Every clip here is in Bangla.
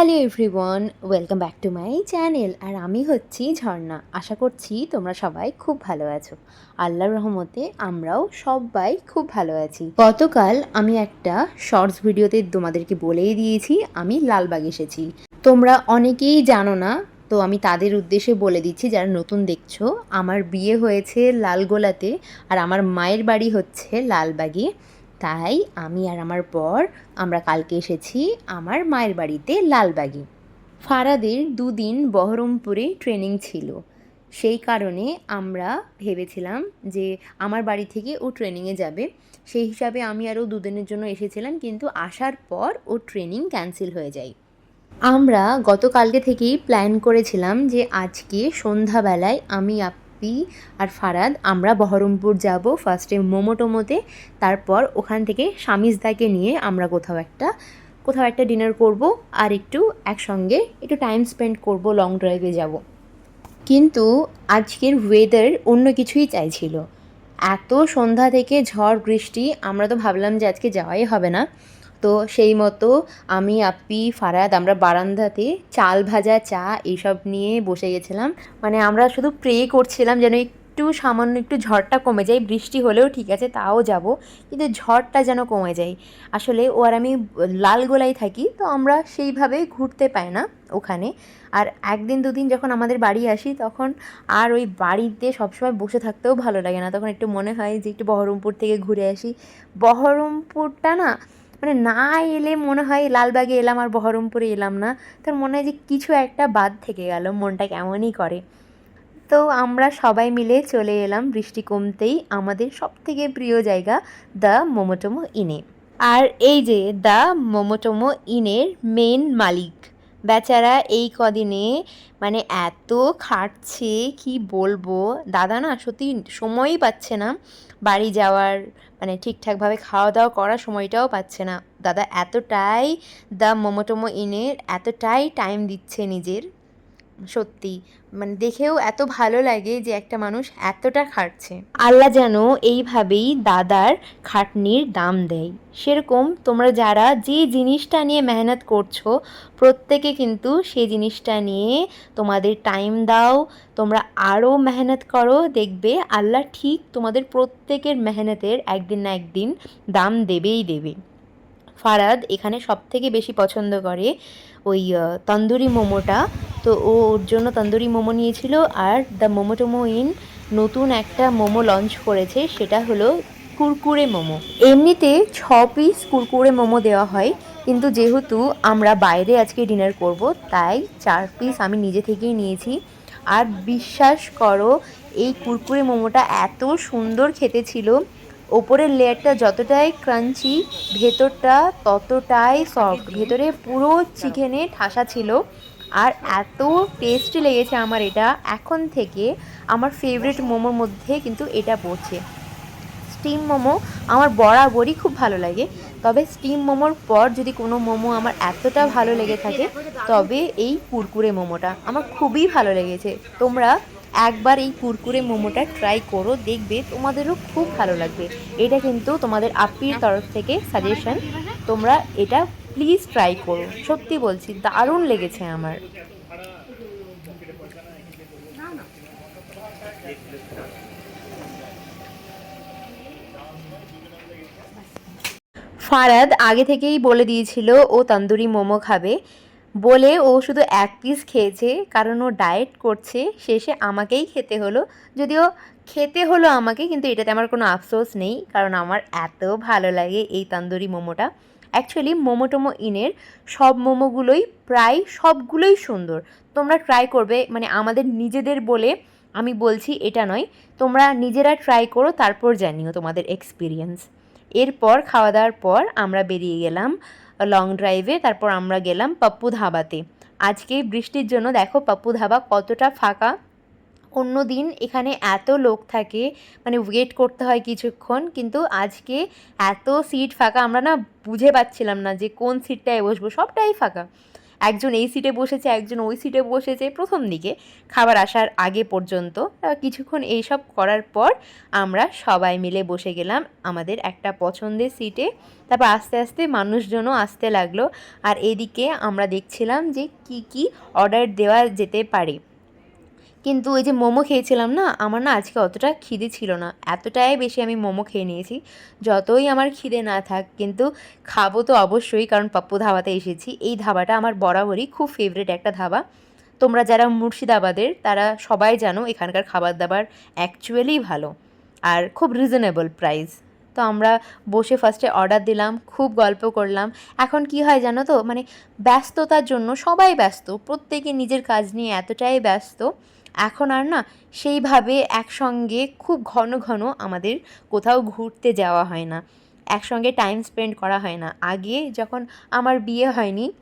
Hello everyone, welcome back to my channel. আর আমি হচ্ছি ঝর্ণা। আশা করছি তোমরা সবাই খুব ভালো আছো। আল্লাহর রহমতে আমরাও সবাই খুব ভালো আছি। গতকাল আমি একটা শর্টস ভিডিওতে তোমাদেরকে বলেই দিয়েছি, আমি লালবাগ এসেছি। তোমরা অনেকেই জানো না, তো আমি তাদের উদ্দেশ্যে বলে দিচ্ছি, যারা নতুন দেখছ, আমার বিয়ে হয়েছে লালগোলাতে, আর আমার মায়ের বাড়ি হচ্ছে লালবাগে। তাই আমি আর আমার বর আমরা কালকে এসেছি আমার মায়ের বাড়িতে লালবাগে। ফারাদের দুদিন বহরমপুরে ট্রেনিং ছিল। সেই কারণে আমরা ভেবেছিলাম যে আমার বাড়ি থেকে ও ট্রেনিংয়ে যাবে। সেই হিসাবে আমি আরও দুদিনের জন্য এসেছিলাম কিন্তু আসার পর ও ট্রেনিং ক্যান্সেল হয়ে যায়। আমরা গতকালকে থেকেই প্ল্যান করেছিলাম যে আজকে সন্ধ্যাবেলায় আমি আপ্পি আর ফারাদ, আমরা বহরমপুর যাব ফার্স্টে মোমো টোমোতে, তারপর ওখান থেকে স্বামীজদাকে নিয়ে আমরা কোথাও একটা কোথাও একটা ডিনার করব আর একটু একসঙ্গে একটু টাইম স্পেন্ড করব লং ড্রাইভে যাব। কিন্তু আজকের ওয়েদার অন্য কিছুই চাইছিল। এত সন্ধ্যা থেকে ঝড় বৃষ্টি, আমরা তো ভাবলাম যে আজকে যাওয়াই হবে না। তো সেই মতো আমি আপ্পি ফারাদ আমরা বারান্দাতে চাল ভাজা, চা এইসব নিয়ে বসে গেছিলাম। মানে আমরা শুধু প্রে করছিলাম যেন একটু সামান্য একটু ঝড়টা কমে যায়। বৃষ্টি হলেও ঠিক আছে, তাও যাব, কিন্তু ঝড়টা যেন কমে যায়। আসলে ও আর আমি লাল লালগোলায় থাকি, তো আমরা সেইভাবে ঘুরতে পাই না ওখানে। আর একদিন দুদিন যখন আমাদের বাড়ি আসি, তখন আর ওই বাড়িতে সবসময় বসে থাকতেও ভালো লাগে না। তখন একটু মনে হয় যে একটু বহরমপুর থেকে ঘুরে আসি। বহরমপুরটা না মানে না এলে মনে হয় লালবাগে এলাম আর বহরমপুরে এলাম না। তার মনে হয় যে কিছু একটা বাদ থেকে গেল, মনটা কেমনই করে। তো আমরা সবাই মিলে চলে এলাম বৃষ্টি কমতেই আমাদের সব থেকে প্রিয় জায়গা দ্য মোমোটোমো ইনে। আর এই যে দ্য মোমোটোমো ইনের মেন মালিক। বেচারা এই কদিনে মানে এত খাটছে, কি বলব? দাদা না সত্যি সময়ই পাচ্ছে না। বাড়ি যাওয়ার মানে ঠিকঠাকভাবে খাওয়া দাওয়া করার সময়টাও পাচ্ছে না। দাদা এতটাই দ্য মোমোটোমো ইনের এতটাই টাইম দিচ্ছে নিজের। সত্যি। মানে দেখেও এত ভালো লাগে যে একটা মানুষ এতটা খাটছে। আল্লাহ যেন এইভাবেই দাদার খাটনির দাম দেয়। সেরকম তোমরা যারা যে জিনিসটা নিয়ে মেহনত করছ, প্রত্যেকে কিন্তু সেই জিনিসটা নিয়ে তোমাদের টাইম দাও। তোমরা আরও মেহনত করো। দেখবে আল্লাহ ঠিক তোমাদের প্রত্যেকের মেহনতের একদিন না একদিন দাম দেবেই দেবে। ফারাদ এখানে সব থেকে বেশি পছন্দ করে ওই তন্দুরি মোমোটা। তো ও ওর জন্য তন্দুরি মোমো নিয়েছিল আর দ্য মোমো টোমো ইন নতুন একটা মোমো লঞ্চ করেছে, সেটা হলো কুরকুরে মোমো। এমনিতে ছ পিস কুরকুরে মোমো দেওয়া হয়, কিন্তু যেহেতু আমরা বাইরে আজকে ডিনার করব, তাই চার পিস আমি নিজে থেকেই নিয়েছি। আর বিশ্বাস করো, এই কুরকুরে মোমোটা এত সুন্দর খেতে ছিল ওপরের লেয়ারটা যতটাই ক্রাঞ্চি ভেতরটা ততটাই সফট ভেতরে পুরো চিকেনে ঠাসা ছিল। আর এত টেস্টি লেগেছে আমার এটা। এখন থেকে আমার ফেভারিট মোমোর মধ্যে কিন্তু এটা পড়ছে। স্টিম মোমো আমার বরাবরই খুব ভালো লাগে। তবে স্টিম মোমোর পর যদি কোনো মোমো আমার এতটা ভালো লেগে থাকে, তবে এই কুরকুরে মোমোটা আমার খুবই ভালো লেগেছে। তোমরা একবার এই কুরকুরে মোমোটা ট্রাই করো, দেখবে তোমাদেরও খুব ভালো লাগবে। এটা কিন্তু তোমাদের আপ্পির তরফ থেকে সাজেশন তোমরা এটা প্লিজ ট্রাই করো। সত্যি বলছি, দারুণ লেগেছে আমার। ফারাদ আগে থেকেই বলে দিয়েছিল, ও তন্দুরি মোমো খাবে। বলে ও শুধু এক পিস খেয়েছে, কারণ ও ডায়েট করছে, শেষে আমাকেই খেতে হলো। যদিও খেতে হলো আমাকে, কিন্তু এটাতে আমার কোনো আফসোস নেই, কারণ আমার এত ভালো লাগে এই তান্দুরি মোমোটা। অ্যাকচুয়ালি মোমো টোমো ইনের সব মোমোগুলোই প্রায় সবগুলোই সুন্দর। তোমরা ট্রাই করবে মানে আমাদের নিজেদের বলে আমি বলছি এটা নয়, তোমরা নিজেরা ট্রাই করো, তারপর জানিও তোমাদের এক্সপিরিয়েন্স এরপর, খাওয়া দাওয়ার পর আমরা বেরিয়ে গেলাম লং ড্রাইভে তারপর আমরা গেলাম পাপ্পু ধাবাতে আজকে বৃষ্টির জন্য দেখো পাপ্পু ধাবা কতটা ফাঁকা। অন্য দিন এখানে এত লোক থাকে মানে ওয়েট করতে হয় কিছুক্ষণ, কিন্তু আজকে এত সিট ফাঁকা, আমরা না বুঝে পাচ্ছিলাম না যে কোন সিটটায় বসবো, সবটাই ফাঁকা। একজন এই সিটে বসেছে, একজন ওই সিটে বসেছে। প্রথম দিকে খাবার আসার আগে পর্যন্ত কিছুক্ষণ এইসব করার পর আমরা সবাই মিলে বসে গেলাম আমাদের একটা পছন্দের সিটে তারপর আস্তে আস্তে মানুষজনও আসতে লাগল। আর এদিকে আমরা দেখছিলাম যে কি কি অর্ডার দেওয়া যেতে পারে। কিন্তু ওই যে মোমো খেয়েছিলাম না, আমার না আজকে অতটা খিদে ছিল না। এতটাই বেশি আমি মোমো খেয়ে নিয়েছি, যতই আমার খিদে না থাক, কিন্তু খাব তো অবশ্যই, কারণ পাপ্পু ধাবাতে এসেছি। এই ধাবাটা আমার বরাবরই খুব ফেভারিট একটা ধাবা। তোমরা যারা মুর্শিদাবাদের, তারা সবাই জানো এখানকার খাবার দাবার অ্যাকচুয়ালি ভালো আর খুব রিজনেবল প্রাইস তো আমরা বসে ফার্স্টে অর্ডার দিলাম, খুব গল্প করলাম। এখন কি হয় জানো তো মানে ব্যস্ততার জন্য সবাই ব্যস্ত, প্রত্যেকে নিজের কাজ নিয়ে এতটাই ব্যস্ত এখন আর না, সেইভাবে একসঙ্গে খুব ঘন ঘন আমাদের কোথাও ঘুরতে যাওয়া হয় না। একসঙ্গে টাইম স্পেন্ড করা হয় না। আগে যখন আমার বিয়ে হয়নি,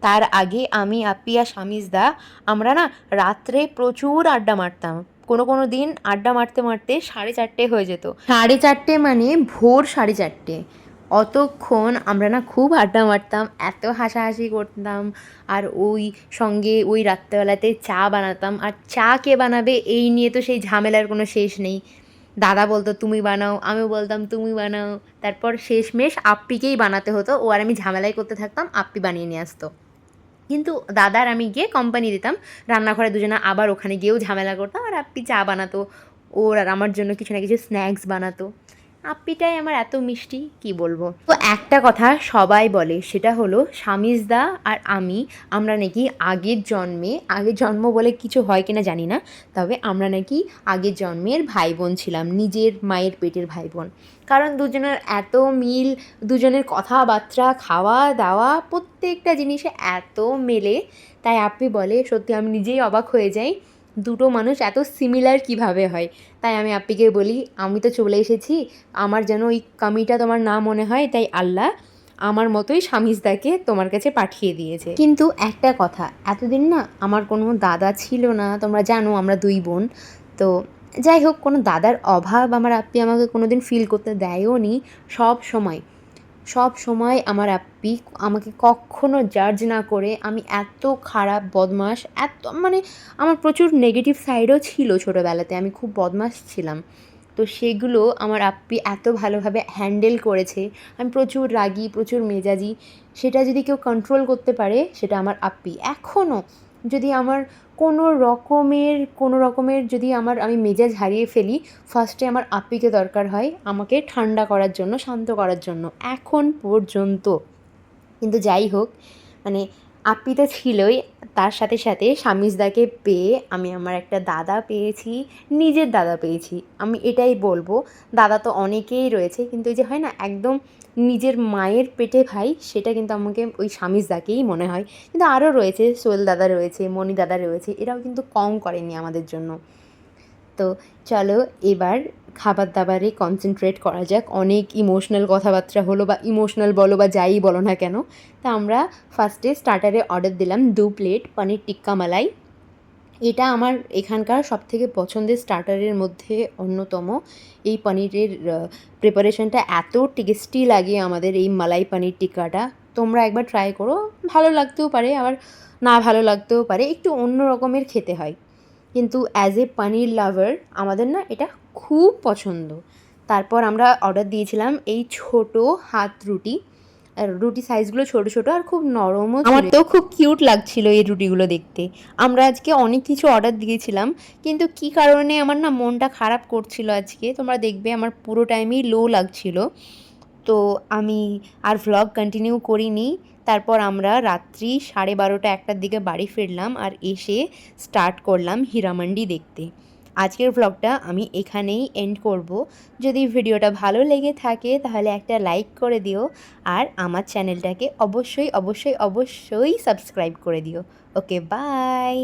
তার আগে আমি আপিয়া স্বামীজদা আমরা না রাত্রে প্রচুর আড্ডা মারতাম। কোনো কোনো দিন আড্ডা মারতে মারতে সাড়ে চারটে হয়ে যেত। সাড়ে চারটে মানে ভোর সাড়ে চারটে। অতক্ষণ আমরা না খুব আড্ডা মারতাম, এত হাসাহাসি করতাম আর ওই সঙ্গে ওই রাত্রেবেলাতে চা বানাতাম। আর চা কে বানাবে এই নিয়ে তো সেই ঝামেলার কোনো শেষ নেই। দাদা বলতো, তুমি বানাও। আমি বলতাম, তুমি বানাও। তারপর শেষমেশ আপ্পিকেই বানাতে হতো। ও আর আমি ঝামেলাই করতে থাকতাম, আপ্পি বানিয়ে নিয়ে আসতো। কিন্তু দাদার আমি গিয়ে কোম্পানি দিতাম। রান্নাঘরে দুজনে আবার ওখানে গিয়েও ঝামেলা করতাম আর আপ্পি চা বানাতো। ওর আর আমার জন্য কিছু না কিছু স্ন্যাক্স বানাতো। আপ্পিটাই আমার এত মিষ্টি, কি বলব? তো একটা কথা সবাই বলে, সেটা হলো স্বামীজদা আর আমি, আমরা নাকি আগের জন্মে, আগের জন্ম বলে কিছু হয় কিনা জানি না, তবে আমরা নাকি আগের জন্মের ভাই বোন ছিলাম, নিজের মায়ের পেটের ভাই বোন কারণ দুজনের এত মিল, দুজনের কথাবার্তা, খাওয়া দাওয়া, প্রত্যেকটা জিনিসে এত মেলে, তাই আপনি বলে, সত্যি আমি নিজেই অবাক হয়ে যাই দুটো মানুষ এত সিমিলার কীভাবে হয়? তাই আমি আপ্পিকে বলি, আমি তো চলে এসেছি, আমার যেন ওই কামিটা তোমার না মনে হয়, তাই আল্লাহ আমার মতোই স্বামীজদাকে তোমার কাছে পাঠিয়ে দিয়েছে। কিন্তু একটা কথা, এতদিন না আমার কোনো দাদা ছিল না, তোমরা জানো আমরা দুই বোন, তো যাই হোক, কোনো দাদার অভাব আমার আপ্পি আমাকে কোনো দিন ফিল করতে দেয়ও নি সব সময়। সব সময় আমার আপ্পি আমাকে কখনো জাজ না করে, আমি এত খারাপ বদমাস এত মানে আমার প্রচুর নেগেটিভ সাইডও ছিল ছোটোবেলাতে, আমি খুব বদমাস ছিলাম। তো সেগুলো আমার আপ্পি এত ভালোভাবে হ্যান্ডেল করেছে, আমি প্রচুর রাগি, প্রচুর মেজাজি, সেটা যদি কেউ কন্ট্রোল করতে পারে, সেটা আমার আপ্পি এখনও যদি আমার কোনো রকমের কোনো রকমের যদি আমার, আমি মেজাজ হারিয়ে ফেলি ফার্স্টে আমার আপিকে দরকার হয় আমাকে ঠান্ডা করার জন্য, শান্ত করার জন্য, এখন পর্যন্ত। কিন্তু যাই হোক মানে আপ্পি তো ছিলই তার সাথে সাথে স্বামীজদাকে পেয়ে আমি আমার একটা দাদা পেয়েছি, নিজের দাদা পেয়েছি। আমি এটাই বলব, দাদা তো অনেকেই রয়েছে, কিন্তু ওই যে হয় না, একদম নিজের মায়ের পেটে ভাই সেটা কিন্তু আমাকে ওই স্বামীজদাকেই মনে হয়। কিন্তু আরও রয়েছে, সোহেল দাদা রয়েছে, মণি দাদা রয়েছে, এরাও কিন্তু কম করেনি আমাদের জন্য। তো চলো এবার খাবার দাবারে কনসেন্ট্রেট করা যাক। অনেক ইমোশনাল কথাবার্তা হলো বা ইমোশনাল বলো বা যাই বলো না কেন। তা আমরা ফার্স্টে স্টার্টারে অর্ডার দিলাম দু প্লেট পনির টিক্কা মালাই। এটা আমার এখানকার সবথেকে পছন্দের স্টার্টারের মধ্যে অন্যতম। এই পনিরের প্রিপারেশনটা এত টেস্টি লাগে আমাদের এই মালাই পনির টিক্কাটা। তোমরা একবার ট্রাই করো। ভালো লাগতেও পারে, আবার না ভালো লাগতেও পারে। একটু অন্য রকমের খেতে হয়। কিন্তু অ্যাজ এ পনির লাভার আমাদের না এটা খুব পছন্দ। তারপর আমরা অর্ডার দিয়েছিলাম এই ছোট হাত রুটি। আর রুটি সাইজগুলো ছোট ছোট আর খুব নরমও আমার তো খুব কিউট লাগছিল এই রুটিগুলো দেখতে। আমরা আজকে অনেক কিছু অর্ডার দিয়েছিলাম কিন্তু কি কারণে আমার না মনটা খারাপ করছিল আজকে? তোমরা দেখবে আমার পুরো টাইমই লো লাগছিল। তো আমি আর ভ্লগ কন্টিনিউ করিনি। তারপর আমরা রাত্রি সাড়ে বারোটা একটার দিকে বাড়ি ফিরলাম আর এসে স্টার্ট করলাম হীরামান্ডি দেখতে। আজকের ব্লগটা আমি এখানেই এন্ড করব। যদি ভিডিওটা ভালো লেগে থাকে তাহলে একটা লাইক করে দিও আর আমার চ্যানেলটাকে অবশ্যই অবশ্যই অবশ্যই সাবস্ক্রাইব করে দিও। Okay bye